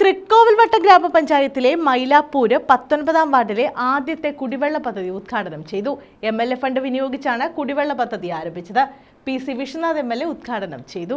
തൃക്കോവിൽവട്ട ഗ്രാമപഞ്ചായത്തിലെ മൈലാപ്പൂര് പത്തൊൻപതാം വാർഡിലെ ആദ്യത്തെ കുടിവെള്ള പദ്ധതി ഉദ്ഘാടനം ചെയ്തു. എം എൽ എ ഫണ്ട് വിനിയോഗിച്ചാണ് കുടിവെള്ള പദ്ധതി ആരംഭിച്ചത്. P C Vishwanath M L A ഉദ്ഘാടനം ചെയ്തു.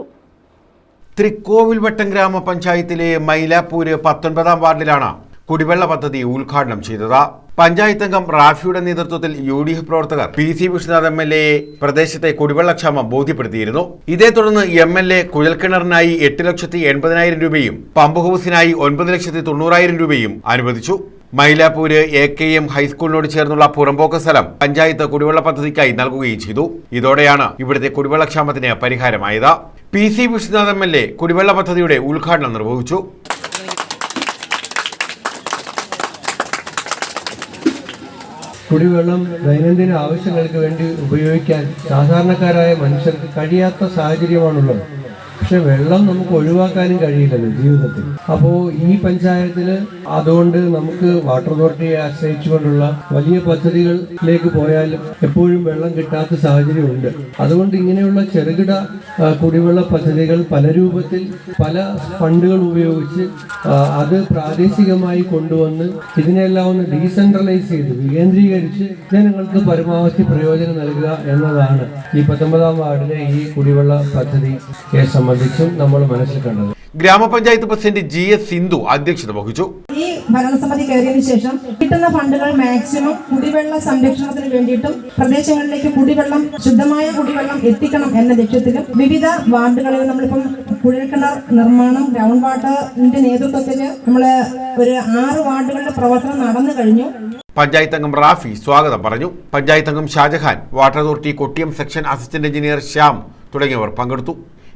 തൃക്കോവിൽവട്ടം ഗ്രാമപഞ്ചായത്തിലെ മൈലാപ്പൂര് പത്തൊൻപതാം വാർഡിലാണ് കുടിവെള്ള പദ്ധതി ഉദ്ഘാടനം ചെയ്തത് പഞ്ചായത്ത് അംഗം റാഫിയുടെ നേതൃത്വത്തിൽ യു ഡി എഫ് പ്രവർത്തകർ. P C Vishwanath M L A പ്രദേശത്തെ കുടിവെള്ളക്ഷാമം ബോധ്യപ്പെടുത്തിയിരുന്നു. ഇതേ തുടർന്ന് എം എൽ എ കുഴൽക്കിണറിനായി എട്ട് ലക്ഷത്തി എൺപതിനായിരം രൂപയും പമ്പ് ഹൗസിനായി ഒൻപത് ലക്ഷത്തി തൊണ്ണൂറായിരം രൂപയും അനുവദിച്ചു. മൈലാപ്പൂര് എ കെ എം ഹൈസ്കൂളിനോട് ചേർന്നുള്ള പുറമ്പോക്ക് സ്ഥലം പഞ്ചായത്ത് കുടിവെള്ള പദ്ധതിക്കായി നൽകുകയും ചെയ്തു. ഇതോടെയാണ് ഇവിടുത്തെ കുടിവെള്ളക്ഷാമത്തിന് പരിഹാരമായത്. P C Vishwanath M L A കുടിവെള്ള പദ്ധതിയുടെ ഉദ്ഘാടനം നിർവഹിച്ചു. കുടിവെള്ളം ദൈനംദിന ആവശ്യങ്ങൾക്ക് വേണ്ടി ഉപയോഗിക്കാൻ സാധാരണക്കാരായ മനുഷ്യർക്ക് കഴിയാത്ത സാഹചര്യമാണുള്ളത്. പക്ഷെ വെള്ളം നമുക്ക് ഒഴിവാക്കാനും കഴിയില്ലല്ലോ ജീവിതത്തിൽ. അപ്പോൾ ഈ പഞ്ചായത്തിൽ അതുകൊണ്ട് നമുക്ക് വാട്ടർ അതോറിറ്റിയെ ആശ്രയിച്ചുകൊണ്ടുള്ള വലിയ പദ്ധതികളിലേക്ക് പോയാലും എപ്പോഴും വെള്ളം കിട്ടാത്ത സാഹചര്യമുണ്ട്. അതുകൊണ്ട് ഇങ്ങനെയുള്ള ചെറുകിട കുടിവെള്ള പദ്ധതികൾ പല രൂപത്തിൽ പല ഫണ്ടുകൾ ഉപയോഗിച്ച് അത് പ്രാദേശികമായി കൊണ്ടുവന്ന് ഇതിനെല്ലാം ഒന്ന് ഡീസെൻട്രലൈസ് ചെയ്ത് വികേന്ദ്രീകരിച്ച് ജനങ്ങൾക്ക് പരമാവധി പ്രയോജനം നൽകുക എന്നതാണ് ഈ പത്തൊമ്പതാം വാർഡിലെ ഈ കുടിവെള്ള പദ്ധതി പദ്ധതിയെ സംബന്ധിച്ചും നമ്മൾ മനസ്സിൽ കണ്ടത്. ഗ്രാമപഞ്ചായത്ത് പ്രസിഡന്റ് ജി എസ് സിന്ധു അധ്യക്ഷത വഹിച്ചു. ഈ ഭരണസമിതി കയറിയതിനു ശേഷം കിട്ടുന്ന ഫണ്ടുകൾ മാക്സിമം കുടിവെള്ള സംരക്ഷണത്തിന് വേണ്ടിയിട്ടും പ്രദേശങ്ങളിലേക്ക് കുടിവെള്ളം ശുദ്ധമായ കുടിവെള്ളം എത്തിക്കണം എന്ന ലക്ഷ്യത്തിലും വിവിധ വാർഡുകളിൽ നമ്മളിപ്പം കുഴൽക്കിണർ നിർമ്മാണം ഗ്രൗണ്ട് വാട്ടറിന്റെ നേതൃത്വത്തിൽ നമ്മൾ ഒരു ആറ് വാർഡുകളുടെ പ്രവർത്തനം നടന്നു കഴിഞ്ഞു. പഞ്ചായത്ത് അംഗം റാഫി സ്വാഗതം പറഞ്ഞു. പഞ്ചായത്ത് അംഗം Shajahan water authority Kottiyam section assistant engineer Shyam തുടങ്ങിയവർ പങ്കെടുത്തു.